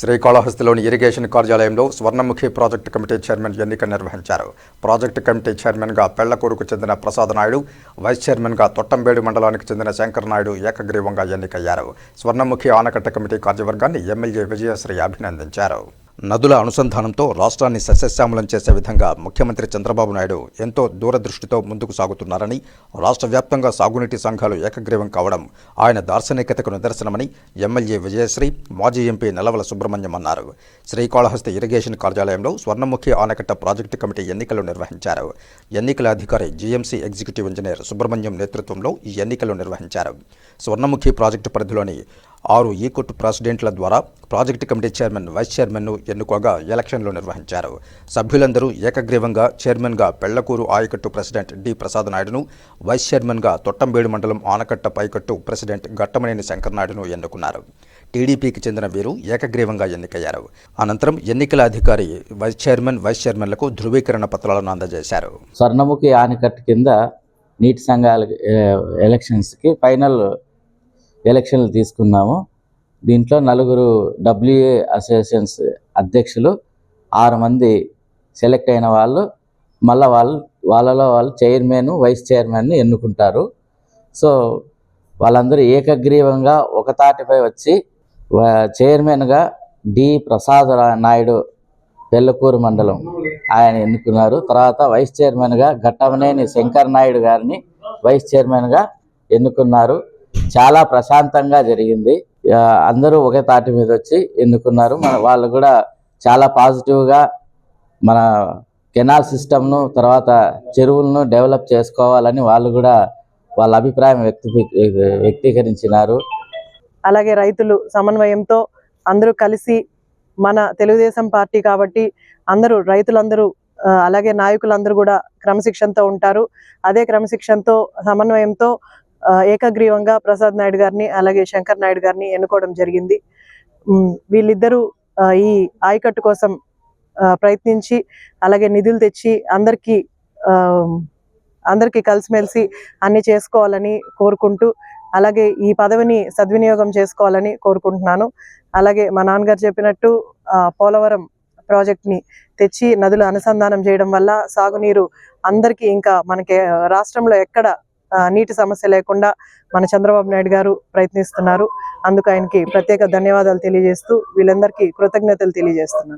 శ్రీకాళహస్తిలోని irrigation కార్యాలయంలో Swarnamukhi project committee chairman ఎన్నిక నిర్వహించారు. ప్రాజెక్టు కమిటీ చైర్మన్గా పెళ్ళకూరుకు చెందిన ప్రసాద్ నాయుడు వైస్ చైర్మన్గా తొట్టంబేడు మండలానికి చెందిన శంకర్ నాయుడు ఏకగ్రీవంగా ఎన్నికయ్యారు. స్వర్ణముఖి ఆనకట్ట కమిటీ కార్యవర్గాన్ని ఎమ్మెల్యే విజయశ్రీ అభినందించారు. నదుల అనుసంధానంతో రాష్ట్రాన్ని సస్యశ్యామలం చేసే విధంగా ముఖ్యమంత్రి చంద్రబాబు నాయుడు ఎంతో దూరదృష్టితో ముందుకు సాగుతున్నారని రాష్ట్ర వ్యాప్తంగా సాగునీటి సంఘాలు ఏకగ్రీవం కావడం ఆయన దార్శనికతకు నిదర్శనమని ఎమ్మెల్యే విజయశ్రీ మాజీ ఎంపీ నెలవల సుబ్రహ్మణ్యం అన్నారు. శ్రీకాళహస్తి ఇరిగేషన్ కార్యాలయంలో స్వర్ణముఖి ఆనకట్ట ప్రాజెక్టు కమిటీ ఎన్నికలు నిర్వహించారు. ఎన్నికల అధికారి జీఎంసీ ఎగ్జిక్యూటివ్ ఇంజనీర్ సుబ్రహ్మణ్యం నేతృత్వంలో ఈ ఎన్నికలు నిర్వహించారు. స్వర్ణముఖి ప్రాజెక్టు పరిధిలోని ఆరు ఈకుట్ ప్రెసిడెంట్ల ద్వారా ప్రాజెక్టు కమిటీ చైర్మన్ వైస్ చైర్మన్ను ఎన్నుకోగా ఎలక్షన్లు నిర్వహించారు. సభ్యులందరూ ఏకగ్రీవంగా చైర్మన్గా పెళ్ళకూరు ఆయకట్టు ప్రెసిడెంట్ డి. ప్రసాద్ నాయుడును వైస్ చైర్మన్గా తొట్టంబేడు మండలం ఆనకట్ట పైకట్టు ప్రెసిడెంట్ గట్టమనేని శంకర్నాయుడును ఎన్నుకున్నారు. టీడీపీకి చెందిన వీరు ఏకగ్రీవంగా ఎన్నికయ్యారు. అనంతరం ఎన్నికల అధికారి వైస్ చైర్మన్ వైస్ చైర్మన్లకు ధృవీకరణ పత్రాలను అందజేశారు. స్వర్ణముఖి ఆనకట్ట కింద నీటి సంఘాల ఎలక్షన్స్కి ఫైనల్ ఎలక్షన్లు తీసుకున్నాము. దీంట్లో నలుగురు డబ్ల్యూఏ అసోసియేషన్స్ అధ్యక్షులు ఆరు మంది సెలెక్ట్ అయిన వాళ్ళు మళ్ళీ వాళ్ళు వాళ్ళలో వాళ్ళు చైర్మన్ వైస్ చైర్మన్ని ఎన్నుకుంటారు. సో వాళ్ళందరూ ఏకగ్రీవంగా ఒక తాటిపై వచ్చి చైర్మన్గా డి. ప్రసాద్ నాయుడు పెళ్ళకూరు మండలం ఆయన ఎన్నుకున్నారు. తర్వాత వైస్ చైర్మన్గా ఘట్టమనేని శంకర్ నాయుడు గారిని వైస్ చైర్మన్గా ఎన్నుకున్నారు. చాలా ప్రశాంతంగా జరిగింది. అందరూ ఒకే తాటి మీద వచ్చి ఎన్నుకున్నారు. మన వాళ్ళు కూడా చాలా పాజిటివ్గా మన కెనాల్ సిస్టమ్ను తర్వాత చెరువులను డెవలప్ చేసుకోవాలని వాళ్ళు కూడా వాళ్ళ అభిప్రాయం వ్యక్తి వ్యక్తీకరించినారు. అలాగే రైతులు సమన్వయంతో అందరూ కలిసి మన తెలుగుదేశం పార్టీ కాబట్టి అందరూ రైతులందరూ అలాగే నాయకులందరూ కూడా క్రమశిక్షణతో ఉంటారు. అదే క్రమశిక్షణతో సమన్వయంతో ఏకగ్రీవంగా ప్రసాద్ నాయుడు గారిని అలాగే శంకర్ నాయుడు గారిని ఎన్నుకోవడం జరిగింది. వీళ్ళిద్దరూ ఈ ఆయకట్టు కోసం ప్రయత్నించి అలాగే నిధులు తెచ్చి అందరికీ అందరికీ కలిసిమెలిసి అన్ని చేసుకోవాలని కోరుకుంటూ అలాగే ఈ పదవిని సద్వినియోగం చేసుకోవాలని కోరుకుంటున్నాను. అలాగే మా నాన్నగారు చెప్పినట్టు పోలవరం ప్రాజెక్ట్ని తెచ్చి నదులు అనుసంధానం చేయడం వల్ల సాగునీరు అందరికీ ఇంకా మనకి రాష్ట్రంలో ఎక్కడ నీటి సమస్య లేకుండా మన చంద్రబాబు నాయుడు గారు ప్రయత్నిస్తున్నారు. అందుకు ఆయనకి ప్రత్యేక ధన్యవాదాలు తెలియజేస్తూ వీళ్ళందరికీ కృతజ్ఞతలు తెలియజేస్తున్నాను.